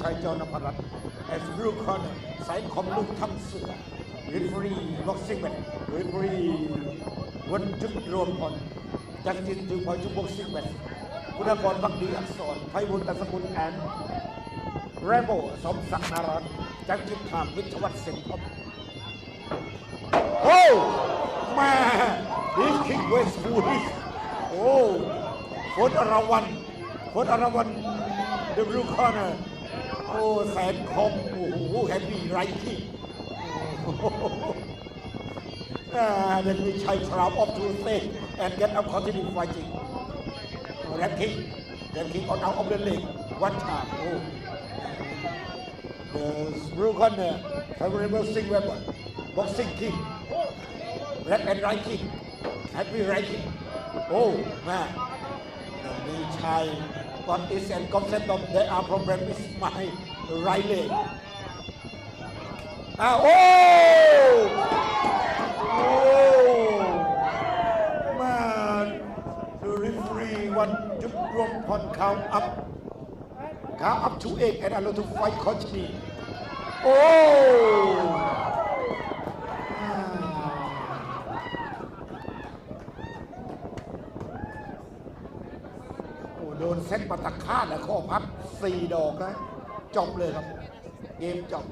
ชัยจอนพรัตน์ as blue corner สายคอมลูกทำเสือ referee boxing match referee วันจุดรวมพลจักรินถึงพอจุด boxing match คุณกรพักดีอักษรไพบุญตัสกุลแอนแรมโบสมศักดิ์นารนจักรจิตถามวิทวัฒน์เสงทบโอ้แม่ดิสคิกเว โอ้แสนคมโอ้โหแฮปปี้ไรที่นั่นคือชัยชรับออฟทูเซ่แอนเกตอัพคอนตินิวไฟจิงแรมคิงแรมคิงออนเอาออฟเดนเลงวันชาโอ้ The blue corner, favorable sing weapon, boxing king, left and right king, ปี้ไร right king. Oh, มีชัย got this and concept of are problem with my right leg. Ah, oh! Oh! Man, the referee want to drop on count up. Count up to eight and allow to fight continue. Oh! โดนเส้นปะตะคาดและข้อพับสี่ดอกนะจบเลยครับ เกมจบ